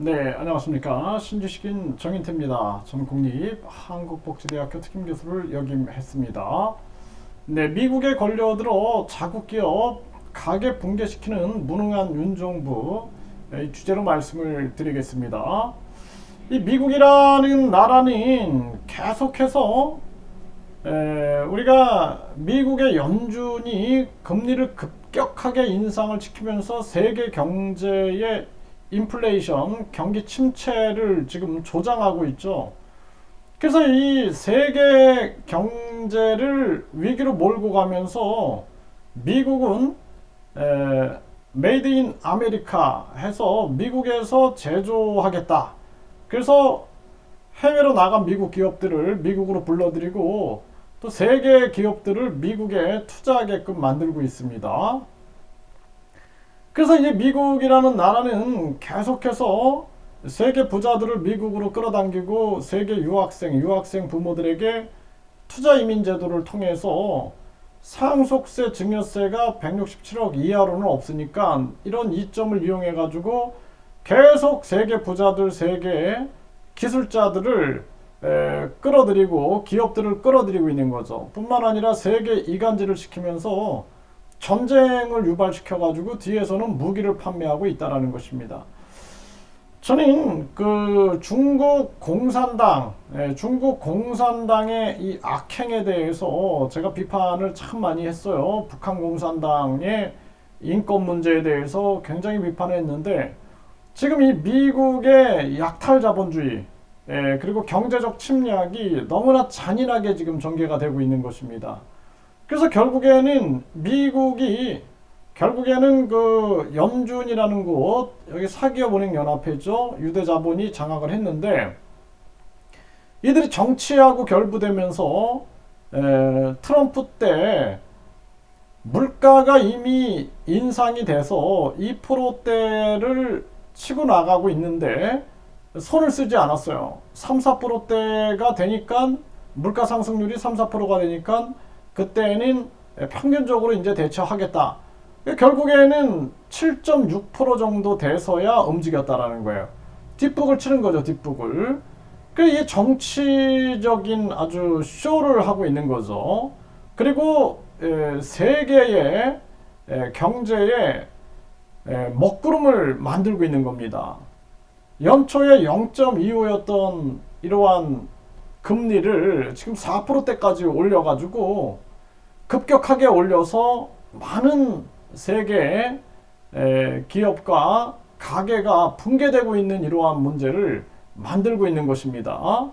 네, 안녕하십니까. 신주식인 정인태입니다. 저는 국립 한국복지대학교 특임교수를 역임했습니다. 네, 미국에 걸려들어 자국 기업 가계 붕괴시키는 무능한 윤정부 이 주제로 말씀을 드리겠습니다. 이 미국이라는 나라는 계속해서 에, 우리가 미국의 연준이 금리를 급격하게 인상을 시키면서 세계 경제의 인플레이션, 경기 침체를 지금 조장하고 있죠. 그래서 이 세계 경제를 위기로 몰고 가면서 미국은 에, 메이드 인 아메리카 해서 미국에서 제조하겠다. 그래서 해외로 나간 미국 기업들을 미국으로 불러들이고 또 세계 기업들을 미국에 투자하게끔 만들고 있습니다. 그래서 이제 미국이라는 나라는 계속해서 세계 부자들을 미국으로 끌어당기고 세계 유학생, 유학생 부모들에게 투자 이민 제도를 통해서 상속세, 증여세가 167억 이하로는 없으니까 이런 이점을 이용해 가지고 계속 세계 부자들, 세계 기술자들을 에, 끌어들이고 기업들을 끌어들이고 있는 거죠. 뿐만 아니라 세계 이간질을 시키면서 전쟁을 유발시켜 가지고 뒤에서는 무기를 판매하고 있다라는 것입니다. 저는 그 중국 공산당, 예, 중국 공산당의 이 악행에 대해서 제가 비판을 참 많이 했어요. 북한 공산당의 인권 문제에 대해서 굉장히 비판했는데 지금 이 미국의 약탈 자본주의, 예, 그리고 경제적 침략이 너무나 잔인하게 지금 전개가 되고 있는 것입니다. 그래서 결국에는 미국이 결국에는 그 연준이라는 곳 여기 사기업은행 연합회죠 유대 자본이 장악을 했는데 이들이 정치하고 결부되면서 에, 트럼프 때 물가가 이미 인상이 돼서 2%대를 치고 나가고 있는데 손을 쓰지 않았어요. 3, 4%대가 되니까 물가 상승률이 3, 4%가 되니까 그때는 평균적으로 이제 대처하겠다. 결국에는 7.6% 정도 돼서야 움직였다라는 거예요. 뒷북을 치는 거죠, 뒷북을. 그이 정치적인 아주 쇼를 하고 있는 거죠. 그리고 에, 세계의 에, 경제에 에, 먹구름을 만들고 있는 겁니다. 연초에 0.25였던 이러한 금리를 지금 4%대까지 올려가지고 급격하게 올려서 많은 세계 기업과 가게가 붕괴되고 있는 이러한 문제를 만들고 있는 것입니다.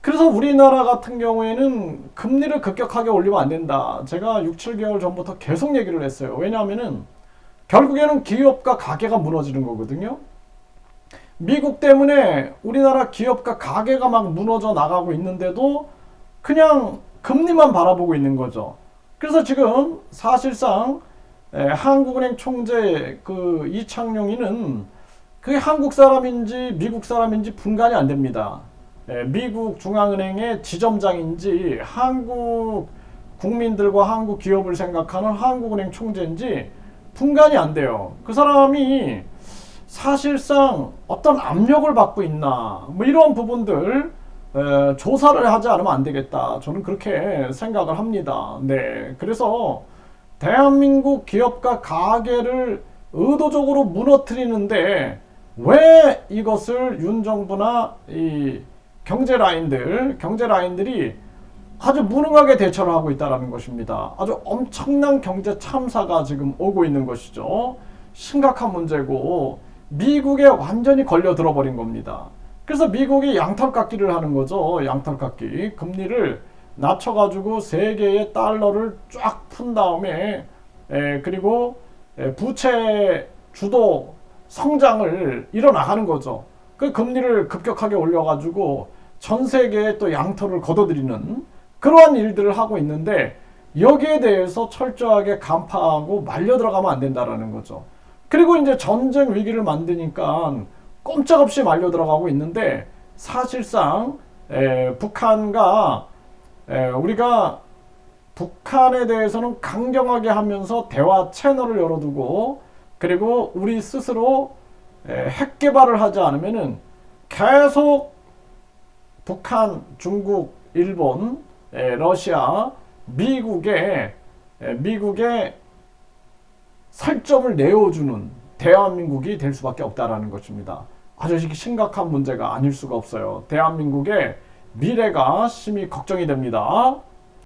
그래서 우리나라 같은 경우에는 금리를 급격하게 올리면 안 된다. 제가 6, 7개월 전부터 계속 얘기를 했어요. 왜냐하면은 결국에는 기업과 가게가 무너지는 거거든요. 미국 때문에 우리나라 기업과 가게가 막 무너져 나가고 있는데도 그냥 금리만 바라보고 있는 거죠. 그래서 지금 사실상 한국은행 총재 그 이창용이는 그게 한국 사람인지 미국 사람인지 분간이 안 됩니다. 미국 중앙은행의 지점장인지 한국 국민들과 한국 기업을 생각하는 한국은행 총재인지 분간이 안 돼요. 그 사람이 사실상 어떤 압력을 받고 있나 뭐 이런 부분들 에, 조사를 하지 않으면 안 되겠다. 저는 그렇게 생각을 합니다. 네, 그래서 대한민국 기업과 가게를 의도적으로 무너뜨리는데 왜 이것을 윤 정부나 이 경제 라인들, 경제 라인들이 아주 무능하게 대처를 하고 있다는 것입니다. 아주 엄청난 경제 참사가 지금 오고 있는 것이죠. 심각한 문제고 미국에 완전히 걸려 들어버린 겁니다. 그래서 미국이 양털깎기를 하는 거죠. 양털깎기. 금리를 낮춰가지고 세계의 달러를 쫙 푼 다음에 에, 그리고 에, 부채 주도 성장을 일어나가는 거죠. 그 금리를 급격하게 올려가지고 전 세계에 또 양털을 걷어들이는 그러한 일들을 하고 있는데 여기에 대해서 철저하게 간파하고 말려 들어가면 안 된다라는 거죠. 그리고 이제 전쟁 위기를 만드니까 꼼짝없이 말려 들어가고 있는데 사실상 에, 북한과 에, 우리가 북한에 대해서는 강경하게 하면서 대화 채널을 열어두고 그리고 우리 스스로 에, 핵 개발을 하지 않으면은 계속 북한, 중국, 일본, 에, 러시아, 미국의 에, 미국의 살점을 내어주는 대한민국이 될 수밖에 없다라는 것입니다. 아주 심각한 문제가 아닐 수가 없어요. 대한민국의 미래가 심히 걱정이 됩니다.